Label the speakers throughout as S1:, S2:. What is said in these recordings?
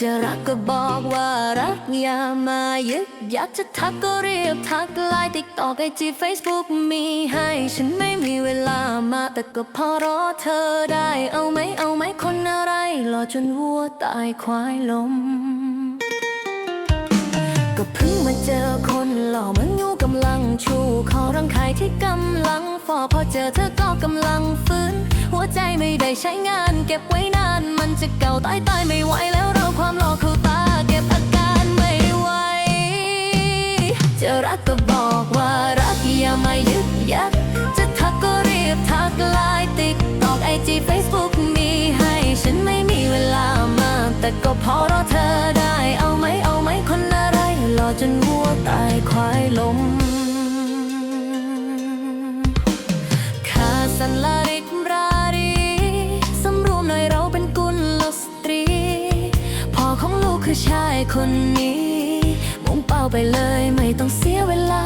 S1: จะรักก็บอกว่ารักอย่ามายึกอยากจะทักก็เรียบทักไลน์ติ๊กตอกไอจีเฟซบุ๊กมีให้ ฉันไม่มีเวลามาแต่ก็พอรอเธอได้ เอาไหมเอาไหมคนอะไรรอจนวัวตายควายล้มก็เพิ่งมาเจอคนหล่อเหมันงูกำลังชูคอรังไข่ที่กำลัง อพอเจอเธอก็กำลังฟื้น หัวใจไม่ได้ใช้งาน เก็บไว้นาน มันจะเก่าตายตายไม่ไหวแล้วเราความหล่อเข้าตาเก็บอาการไม่ไหวจะรักก็บอกว่ารักอย่ามายึกยักจะทักก็รีบทักไลน์ติ๊กตอกไอจีเฟซบุ๊กมีให้ ฉันไม่มีเวลามาแต่ก็พอรอเธอได้ ข้าสันลาริกรารีสำรวมหน่อยเราเป็นกุลสตรี พ่อของลูกคือชายคนนี้มุ่งเป้าไปเลยไม่ต้องเสียเวลา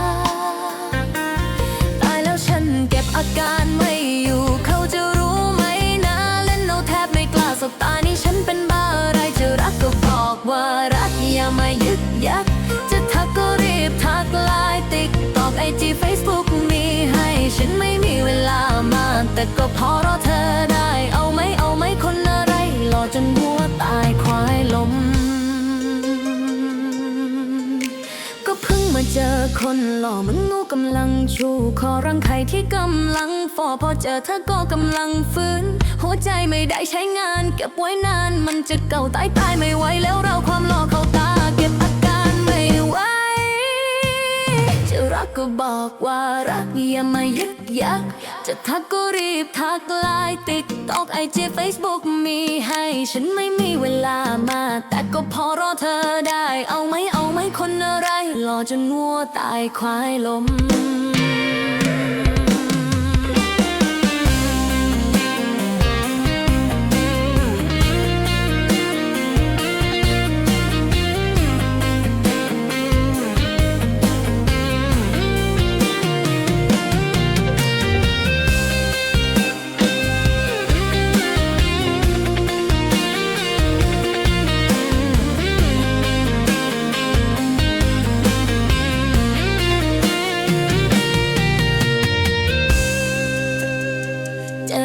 S1: ตายแล้วฉันเก็บอาการไม่อยู่เขาจะรู้ไหมนะ เล่นเอาแทบไม่กล้าสบตานี่ฉันเป็นบ้าอะไรจะรักก็บอกว่ารักอย่ามายึกยักจะทักก็รีบทักไลน์ติ๊กตอกไอจีเฟซบุ๊ก ฉันไม่มีเวลามา แต่ก็พอรอเธอได้ เอาไหมเอาไหมคนอะไรรอจนหัวตายควายล้มก็เพิ่งมาเจอคนหล่อมันงูกำลังชูคอรังไข่ที่กำลังฟอพอเจอเธอก็กำลังฟื้น หัวใจไม่ได้ใช้งาน เก็บไว้นานมันจะเก่าตายตายไม่ไหวแล้วเราความหล่อ รักก็บอกว่ารักอย่ามายึกยัก จะทักก็รีบทักไลน์ติ๊กตอกไอจีเฟซบุ๊กมีให้ ฉันไม่มีเวลามา แต่ก็พอรอเธอได้ เอาไหมเอาไหมคนอะไรรอจนวัวตายควายล้ม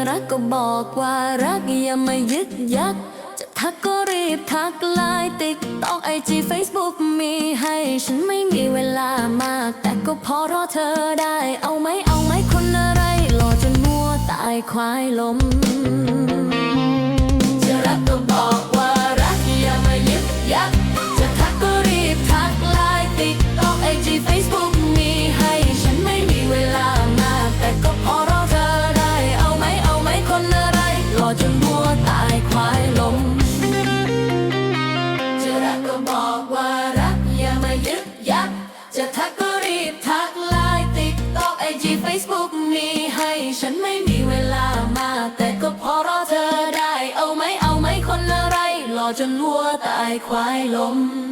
S1: รักก็บอกว่ารักอย่ามายึกยัก จะทักก็รีบทักไลน์ติ๊กตอไอจีเฟซบุ๊กมีให้ ฉันไม่มีเวลามาก แต่ก็พอรอเธอได้ เอาไหมเอาไหมคนอะไรรอจนมัวตายควายล้ม จะทักก็รีบทักไลน์ติ๊กตอกไอจีเฟซบุ๊กมีให้ฉันไม่มีเวลามา แต่ก็พอรอเธอได้ เอาไหมเอาไหมคนอะไร รอจนวัวตายควายล้ม